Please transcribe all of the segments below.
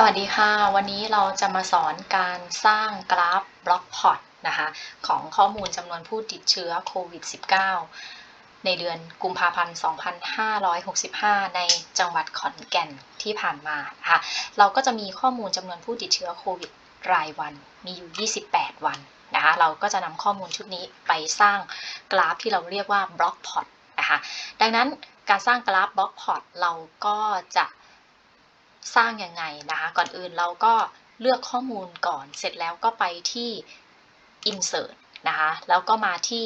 สวัสดีค่ะ วันนี้เราจะมาสอนการสร้างกราฟบล็อกพอตนะคะของข้อมูลจำนวนผู้ติดเชื้อโควิด -19 ในเดือนกุมภาพันธ์ 2565 ในจังหวัดขอนแก่นที่ผ่านมานะคะเราก็จะมีข้อมูลจำนวนผู้ติดเชื้อโควิดรายวัน มีอยู่ 28 วันนะคะเราก็จะนำข้อมูลชุดนี้ไปสร้างกราฟที่เราเรียกว่าบล็อกพอตนะคะดังนั้นการสร้างกราฟบล็อกพอตเราก็จะ สร้างยังไงนะคะ ก่อนอื่นเราก็เลือกข้อมูลก่อน เสร็จแล้วก็ไปที่ insert นะคะ แล้วก็มาที่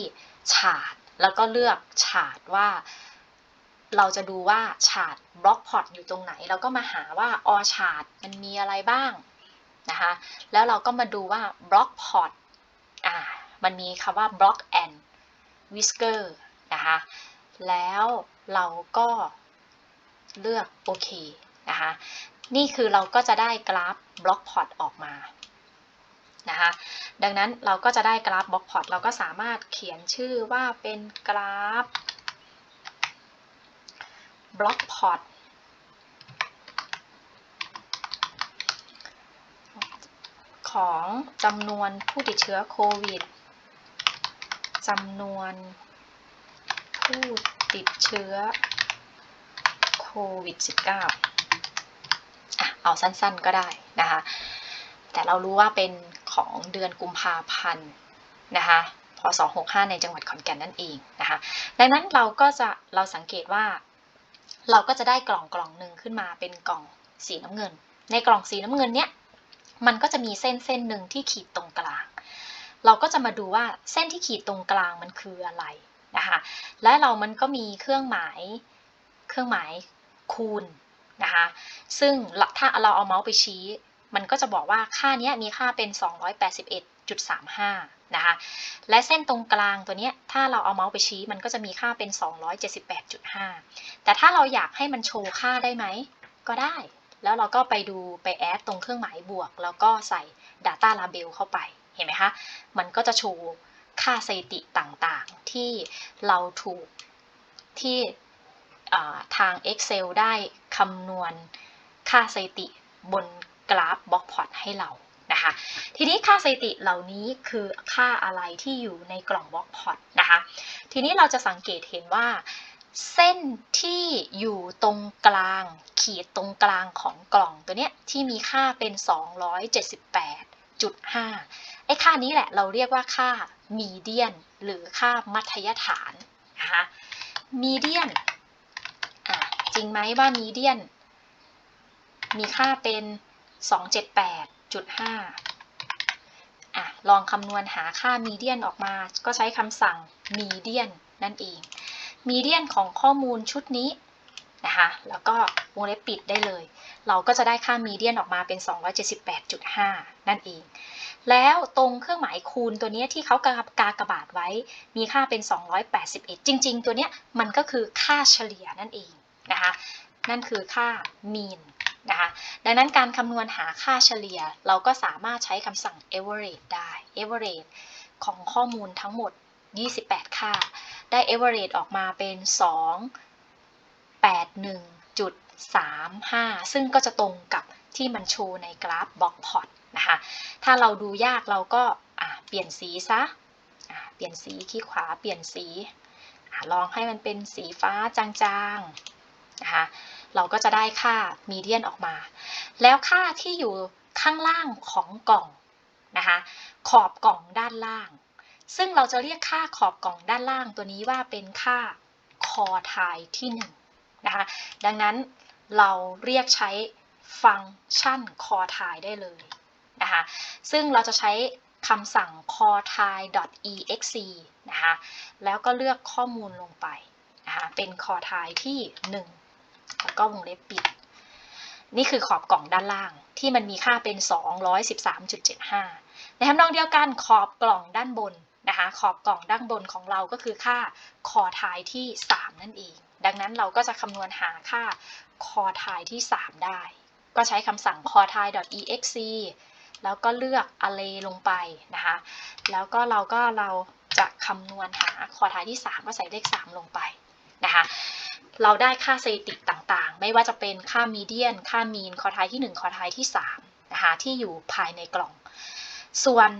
chart แล้วก็เลือก chart ว่า เราจะดูว่า chart block pod อยู่ตรงไหน เราก็มาหาว่า all chart มันมีอะไรบ้างนะคะ แล้วเราก็มาดูว่า block plot อ่า มันมีคำว่า block and whisker นะคะ แล้วเราก็เลือกโอเคนะคะ นี่คือเราก็จะได้กราฟบล็อกพอตออกมานะคะ ดังนั้นเราก็จะได้กราฟบล็อกพอตเราก็สามารถเขียนชื่อว่าเป็นกราฟบล็อกพอตของจำนวนผู้ติดเชื้อโควิดจำนวนผู้ติดเชื้อโควิด -19 เอาสั้นๆก็ได้นะคะ แต่เรารู้ว่าเป็นของเดือนกุมภาพันธ์นะคะพศ65 ในจังหวัดขอนแก่นนั่นเองนะคะ ดังนั้นเราก็จะเราสังเกตว่า เราก็จะได้กล่องกล่องหนึ่งขึ้นมาเป็นกล่องสีน้ำเงิน ในกล่องสีน้ำเงินเนี้ยมันก็จะมีเส้นเส้นหนึ่งที่ขีดตรงกลาง เราก็จะมาดูว่าเส้นที่ขีดตรงกลางมันคืออะไรนะคะ และเรามันก็มีเครื่องหมาย เครื่องหมายคูณ นะคะ ซึ่งถ้าเราเอาเมาส์ไปชี้ มันก็จะบอกว่าค่านี้มีค่าเป็น 281.35 นะคะ และเส้นตรงกลางตัวนี้ถ้าเราเอาเมาส์ไปชี้ มันก็จะมีค่าเป็น 278.5 แต่ถ้าเราอยากให้มันโชว์ค่าได้ไหม ก็ได้ แล้วเราก็ไปดูไปแอดตรงเครื่องหมายบวก แล้วก็ใส่ Data Label เข้าไป เห็นไหมคะ มันก็จะโชว์ค่าสถิติต่างๆ ที่เราถูกที่ทาง Excel ได้ำนวณค่าสถิติบนกราฟบล็อกพอร์ตให้เรานะคะ ทีนี้ค่าสถิติเหล่านี้คือค่าอะไรที่อยู่ในกล่องบล็อกพอร์ตนะคะ ทีนี้เราจะสังเกตเห็นว่า เส้นที่อยู่ตรงกลางขีดตรงกลางของกล่องตัวเนี้ยที่มีค่าเป็น 278.5 ไอ้ค่านี้แหละเราเรียกว่าค่ามีเดียนหรือค่ามัธยฐานนะคะมีเดียน จริงไหมว่ามีเดียน มีค่าเป็น 278.5อะลองคำนวณหาค่ามีเดียนออกมา ก็ใช้คำสั่งมีเดียนนั่นเอง มีเดียนของข้อมูลชุดนี้นะคะแล้วก็วงเล็บปิดได้เลย เราก็จะได้ค่ามีเดียนออกมาเป็น 278.5 นั่นเอง แล้วตรงเครื่องหมายคูณตัวนี้ที่เขากากากระบาทไว้ มีค่าเป็น 281 จริง ๆ ตัวนี้มันก็คือค่าเฉลี่ยนั่นเอง นะคะนั่นคือค่า mean นะคะดังนั้นการคำนวณหาค่าเฉลี่ย เราก็สามารถใช้คำสั่ง average ได้ average ของข้อมูลทั้งหมด 28 ค่า ได้ average ออกมาเป็น 281.35 ซึ่งก็จะตรงกับที่มันโชว์ในกราฟบล็อกพอตนะคะ ถ้าเราดูยากเราก็เปลี่ยนสีซะ เปลี่ยนสีขี้ขวาเปลี่ยนสี ลองให้มันเป็นสีฟ้าจางๆ นะคะเราก็จะได้ค่ามีเดียนออกมา แล้วค่าที่อยู่ข้างล่างของกล่องนะคะขอบกล่องด้านล่าง ซึ่งเราจะเรียกค่าขอบกล่องด้านล่างตัวนี้ว่าเป็นค่าคอทายที่1นะคะดังนั้นเราเรียกใช้ฟังก์ชันคอทายได้เลยนะคะซึ่งเราจะใช้คำสั่ง c o r t i e.exe นะคะแล้วก็เลือกข้อมูลลงไปนะคะเป็นคอทายที่ 1 แล้วก็วงเล็บปิด นี่คือขอบกล่องด้านล่างที่มันมีค่าเป็น 213.75 ในทำนองเดียวกันขอบกล่องด้านบนนะคะขอบกล่องด้านบนของเราก็คือค่าคอทายที่ 3 นั่นเอง ดังนั้นเราก็จะคำนวณหาค่าคอทายที่ 3 ได้ ก็ใช้คำสั่ง c o r t i .exe แล้วก็เลือก array ลงไปนะคะ แล้วก็เราก็เราจะคำนวณหาคอทายที่ 3 ก็ใส่เลข 3 ลงไปนะคะ เราได้ค่าสถิติ ต่างๆ ไม่ว่าจะเป็นค่ามีเดียน ค่ามีน คอทายที่ 1 คอทายที่3นะคะที่อยู่ภายในกล่อง ส่วน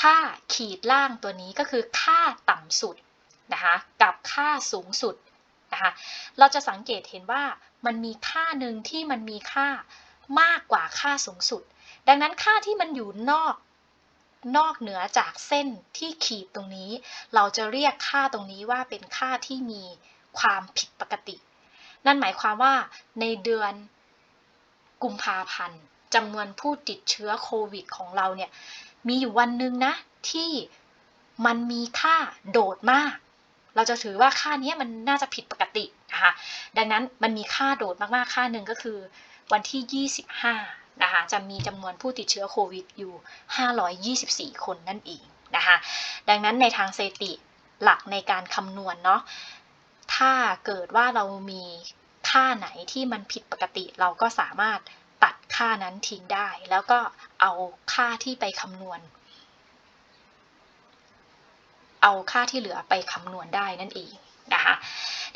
ค่าขีดล่างตัวนี้ก็คือค่าต่ำสุดนะคะกับค่าสูงสุดนะคะเราจะสังเกตเห็นว่ามันมีค่าหนึ่งที่มันมีค่ามากกว่าค่าสูงสุด ดังนั้นค่าที่มันอยู่นอกนอกเหนือจากเส้นที่ขีดตรงนี้ เราจะเรียกค่าตรงนี้ว่าเป็นค่าที่มีความผิดปกติ นั่นหมายความว่าในเดือนกุมภาพันธ์จำนวนผู้ติดเชื้อโควิดของเราเนี่ยมีอยู่วันหนึ่งนะที่มันมีค่าโดดมาก เราจะถือว่าค่านี้มันน่าจะผิดปกตินะคะ ดังนั้นมันมีค่าโดดมากๆ ค่าหนึ่งก็คือวันที่ 25 นะคะ จะมีจำนวนผู้ติดเชื้อโควิดอยู่ 524 คนนั่นเองนะคะ ดังนั้นในทางสถิติหลักในการคำนวณเนาะ ถ้าเกิดว่าเรามีค่าไหนที่มันผิดปกติ เราก็สามารถตัดค่านั้นทิ้งได้ แล้วก็เอาค่าที่ไปคำนวณ เอาค่าที่เหลือไปคำนวณได้นั่นเองนะคะ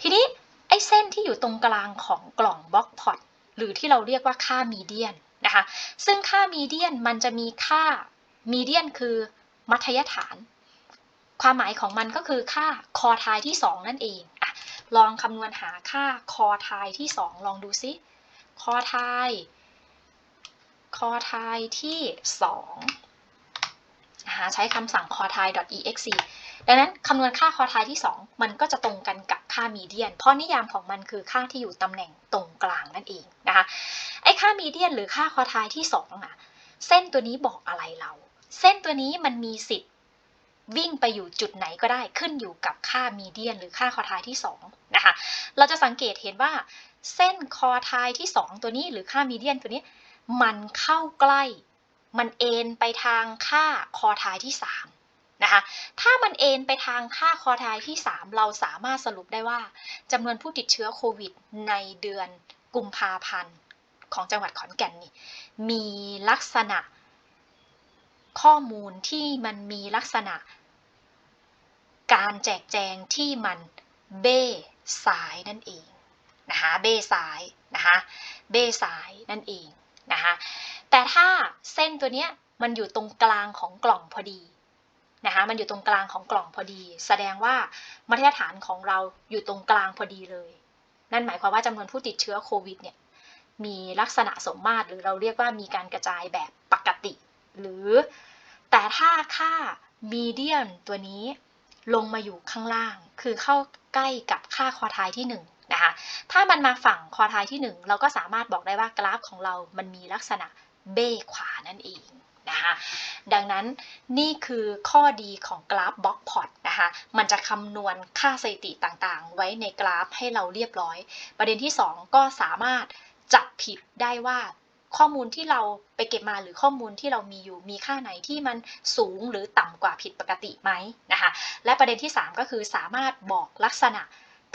ทีนี้ไอ้เส้นที่อยู่ตรงกลางของกล่องบล็อกพอตหรือที่เราเรียกว่าค่ามีเดียนนะคะซึ่งค่ามีเดียนมันจะมีค่ามีเดียนคือมัธยฐาน ความหมายของมันก็คือค่าคอทายที่ 2 นั่นเอง ลองคำนวณหาค่าคอทายที่ 2 ลองดูซิคอทายคอทายที่2นะคะใช้คำสั่ง c o t i e.exe ดังนั้นคำนวณค่าคอทายที่ 2 มันก็จะตรงกันกับค่ามีเดียน เพราะนิยามของมันคือค่าที่อยู่ตำแหน่งตรงกลางนั่นเองนะคะไอ้ค่ามีเดียนหรือค่าคอทายที่2อะเส้นตัวนี้บอกอะไรเรา เส้นตัวนี้มันมีสิทธิ์ วิ่งไปอยู่จุดไหนก็ได้ขึ้นอยู่กับค่ามีเดียนหรือค่าคอทายที่2นะคะ เราจะสังเกตเห็นว่า เส้นคอทายที่ 2 ตัวนี้หรือค่ามีเดียนตัวนี้ มันเข้าใกล้ มันเอ็นไปทางค่าคอทายที่3นะคะ ถ้ามันเอ็นไปทางค่าคอทายที่ 3 เราสามารถสรุปได้ว่าจำนวนผู้ติดเชื้อโควิด ในเดือนกุมภาพันธ์ของจังหวัดขอนแก่นนี่มีลักษณะ ข้อมูลที่มันมีลักษณะ การแจกแจงที่มันเบ้ซ้ายนั่นเองนะคะเบ้ซ้ายนะคะเบ้ซ้ายนั่นเองนะคะแต่ถ้าเส้นตัวเนี้ยมันอยู่ตรงกลางของกล่องพอดีนะคะมันอยู่ตรงกลางของกล่องพอดี แสดงว่ามาตรฐานของเราอยู่ตรงกลางพอดีเลย นั่นหมายความว่าจำนวนผู้ติดเชื้อโควิดเนี่ยมีลักษณะสมมาตรหรือเราเรียกว่ามีการกระจายแบบปกติ หรือ แต่ถ้าค่ามีเดียนตัวนี้ลงมาอยู่ข้างล่าง คือเข้าใกล้กับค่าคอทายที่1นนะคะ ถ้ามันมาฝั่งคอทายที่ 1 เราก็สามารถบอกได้ว่ากราฟของเรามันมีลักษณะเบ้ขวานั่นเองนะคะดังนั้นนี่คือข้อดีของกราฟบล็อกพอตนะคะมันจะคำนวณค่าสถิติต่างๆ ไว้ในกราฟให้เราเรียบร้อย ประเด็นที่ 2 ก็สามารถจับผิดได้ว่า ข้อมูลที่เราไปเก็บมาหรือข้อมูลที่เรามีอยู่มีค่าไหนที่มันสูงหรือต่ำกว่าผิดปกติไหมนะคะและประเด็นที่ 3 ก็คือสามารถบอกลักษณะ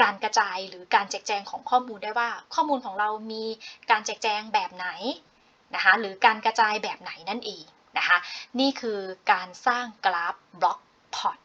การกระจายหรือการแจกแจงของข้อมูลได้ว่า ข้อมูลของเรามีการแจกแจงแบบไหนนะคะหรือการกระจายแบบไหนนั่นเองนะคะนี่คือการสร้างกราฟบล็อกพอต